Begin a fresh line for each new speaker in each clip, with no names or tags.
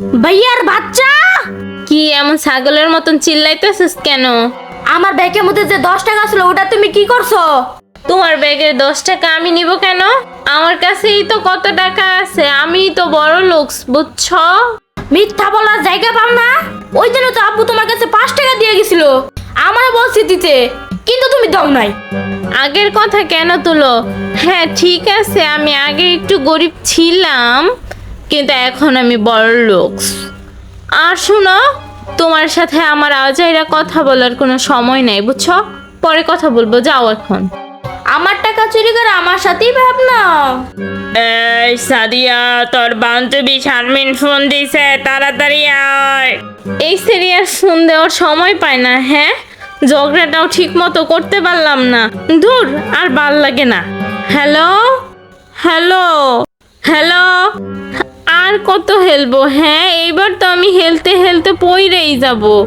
ভাইয়ার বাচ্চা?
কি এমন ছাগলের মতন চিল্লাইতেছিস কেন?
আমার ব্যাগের মধ্যে যে দশ টাকা ছিল ওটা তুমি কি করছ?
তোমার ব্যাগে দশ টাকা আমি নিব কেন? আমার কাছেই তো কত টাকা আছে আমি তো বড় লোক বুঝছ?
মিথ্যা বলার জায়গা পাম না? ওই জন্য তো আব্বু তোমার কাছে পাঁচ টাকা দিয়ে গেছিল। আমার বলছি দিতে কিন্তু তুমি দাও নাই।
আগের কথা কেন তুলো? হ্যাঁ ঠিক আছে আমি আগে একটু গরিব ছিলাম। কিন্তু এখন আমি বড় লোক। আর শোনো তোমার সাথে আমার আজাইরা কথা বলার কোনো সময় নাই বুঝছ? পরে কথা বলব যাও এখন।
আমার টাকা চুরি করে আমার সাথেই ভাবনা
এই সাদিয়া তোর বান্ধবী শারমিন ফোন দিছে তাড়াতাড়ি আয়। এই সিরিয়াস ফোন দেওয়ার সময় পায় না হ্যাঁ? ঝগড়াটাও ঠিক মতো করতে পারলাম না। দূর আর ভালো লাগে না। হ্যালো? হ্যালো? হ্যালো? আর কত হেলবো হ্যাঁ? এইবার তো আমি হেলতে হেলতে পইরেই যাব।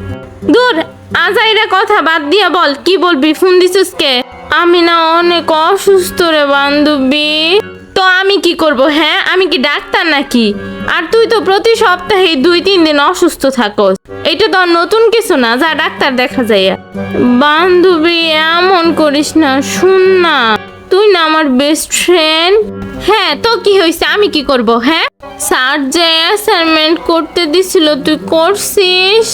দূর, আজাইরা কথা বাদ দিয়া বল, কি বলবি? ফোন দিছিস কে? আমি না অনেক অসুস্থ রে বান্ধবী। তো আমি কি করব হ্যাঁ? আমি কি ডাক্তার নাকি? আর তুই তো প্রতি সপ্তাহে দুই, তিন দিন অসুস্থ থাকস। এটা তো নতুন কিছু না, যা ডাক্তার দেখা যায়। বান্ধবী, এমন করিস না, শুন না। তুই না আমার বেস্ট ফ্রেন্ড হ্যাঁ তো কি হয়েছে? আমি কি করব হ্যাঁ? স্যার যে অ্যাসাইনমেন্ট করতে দিছিল, তুই করছিস?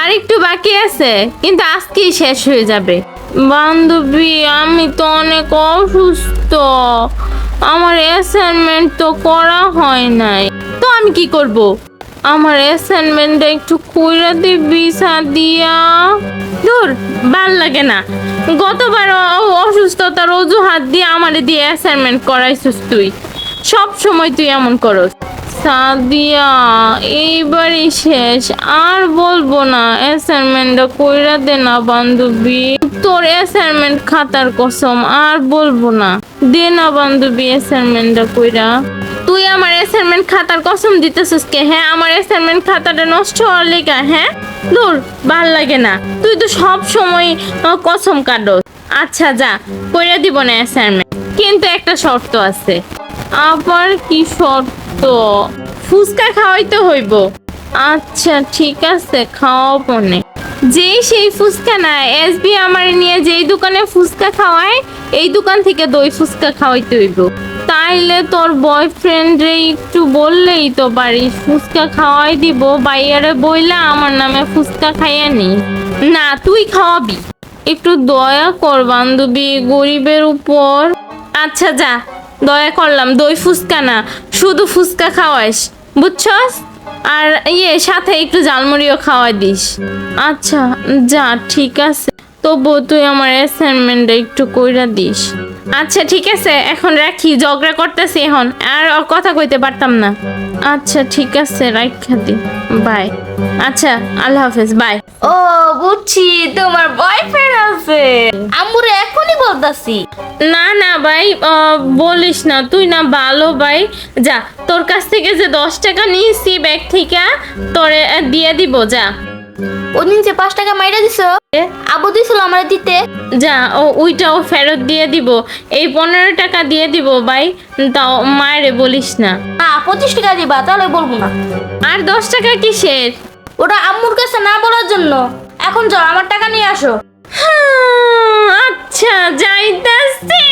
আর একটু বাকি আছে, কিন্তু আজকেই শেষ হয়ে যাবে। বান্ধবী, আমি তো অনেক অসুস্থ। আমার অ্যাসাইনমেন্ট তো করা হয় নাই। তো আমি কি করব? আমার অ্যাসাইনমেন্টটা একটু কইরা দিবি, সাদিয়া। দূর, ভালো লাগে না। গতবার অসুস্থতার অজুহাত দিয়ে আমারে দিয়ে অ্যাসাইনমেন্ট করাইছিস তুই। সব সময় তুই এমন করস। সাদিয়া, এইবারই শেষ। আর বলব না অ্যাসাইনমেন্টটা কইরা দে না, বান্ধবী। তোর অ্যাসাইনমেন্ট খাতার কসম, আর বলব না। দে না, বান্ধবী অ্যাসাইনমেন্টটা কইরা। তুই আমার অ্যাসাইনমেন্ট খাতার কসম দিতেছিস কে হ্যাঁ? আমার অ্যাসাইনমেন্ট খাতাটা নষ্ট হওয়ার লেগা হ্যাঁ? দূর ভালো লাগে না। তুই তো সব সময় কসম কাটো আচ্ছা যা, কইরা দিব না অ্যাসাইনমেন্ট কিন্তু একটা শর্ত আছে। আবার কি শর্ত? ফুচকা খাওয়াইতে হইব। আচ্ছা ঠিক আছে খাওয়াও পনে যেই সেই ফুচকা না এসবি আমার নিয়ে যেই দোকানে ফুচকা খাওয়ায়, এই দোকান থেকে দই ফুচকা খাওয়াইতে হইব। তাইলে তোর বয়ফ্রেন্ড রে একটু বললেই তো পারিস। ফুচকা খাওয়াই দিব, বাইয়ারে বইলা আমার নামে ফুচকা খাইয়া নি। না, তুই খাওয়াবি। একটু দয়া কর বান্ধবী গরিবের উপর। আচ্ছা যা, দয়া করলাম, দই ফুচকা না, শুধু ফুচকা খাওয়াইস, বুঝছস? আর ইয়ে সাথে একটু জালমুড়িও খাওয়াই দিস। আচ্ছা যা, ঠিক আছে। তবু তুই আমার অ্যাসাইনমেন্টটা একটু কইরা দিস। আচ্ছা ঠিক আছে এখন রাখি ঝগড়া করতেছি এখন আর কথা কইতে পারতাম না। আচ্ছা ঠিক আছে রাখা দি বাই। আচ্ছা আল্লাহ হাফেজ বাই।
ও বুঝছি তোমার বয়ফ্রেন্ড আছে। আম্মুরে এখনই বলতাছি।
না না ভাই বলিস না তুই না ভালো ভাই যা তোর কাছ থেকে যে দশ টাকা নিয়েছি ব্যাগ থেকে তোরে দিয়ে দিব যা।
ওদিন যে পাঁচ টাকা মাইরা দিছো? আব্বু দিছিল আমার দিতে।
যা ও ওইটাও ফেরত দিয়ে দিব। এই পনেরো টাকা দিয়ে দিব ভাই। তাও মায়েরে বলিস না।
না পঁচিশ টাকা দিবা তাহলে বলব না।
আর দশ টাকা কিসের?
ওটা আম্মুর কাছে না বলার জন্য। এখন যাও আমার টাকা নিয়ে আসো।
হাঁ, আচ্ছা যাইতাছি।